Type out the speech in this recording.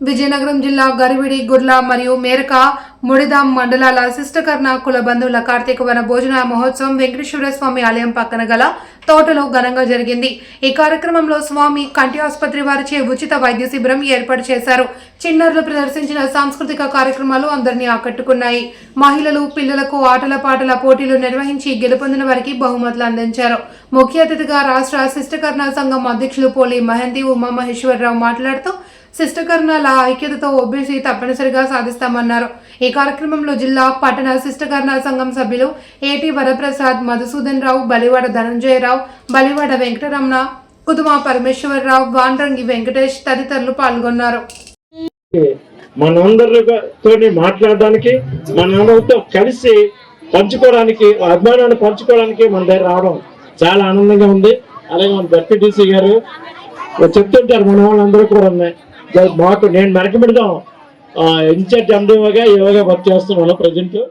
విజయనగరం జిల్లా గరివిడి గుర్ల మరియు మేరక ముడిదాం మండలాల శిష్టకర్ణ కుల బంధువుల కార్తీక వన భోజన మహోత్సవం వెంకటేశ్వర స్వామి ఆలయం పక్కన గల తోటలో ఘనంగా జరిగింది. ఈ కార్యక్రమంలో స్వామి కంటి ఆసుపత్రి వారిచే ఉచిత వైద్య శిబిరం ఏర్పాటు చేశారు. చిన్నారులు ప్రదర్శించిన సాంస్కృతిక కార్యక్రమాలు అందరినీ ఆకట్టుకున్నాయి. మహిళలు పిల్లలకు ఆటల పాటల పోటీలు నిర్వహించి గెలుపొందిన వారికి బహుమతులు అందించారు. ముఖ్య అతిథిగా రాష్ట్ర శిష్టకర్ణ సంఘం అధ్యక్షులు పోలి మహంతి ఉమామహేశ్వరరావు మాట్లాడుతూ శిష్టకర్ణాల ఐక్యతతో ఓబీసీ తప్పనిసరిగా సాధిస్తామన్నారు. ఈ కార్యక్రమంలో జిల్లా పట్టణ శిష్టకర్ణ సంఘం సభ్యులు ఏటి వరప్రసాద్ మధుసూదన్ రావు బలివాడ ధనంజయరావు బలివాడ వెంకటరమణ కుదుమ పరమేశ్వరరావు వాండ్రంగి వెంకటేష్ తదితరులు పాల్గొన్నారు. మనందరితో మాట్లాడడానికి మనందరితో కలిసి పంచుకోవడానికి అభిమానాన్ని పంచుకోవడానికి మన దగ్గర రావడం చాలా ఆనందంగా ఉంది. అలాగే మన డిప్యూటీసీ గారు చెప్తుంటారు మన వాళ్ళందరూ కూడా ఉన్నాయి మాకు నేను మెరకబెడదాం ఇన్ఛార్జ్ ఎండిఓగా యోగా వర్క్ చేస్తున్నాను ప్రజెంట్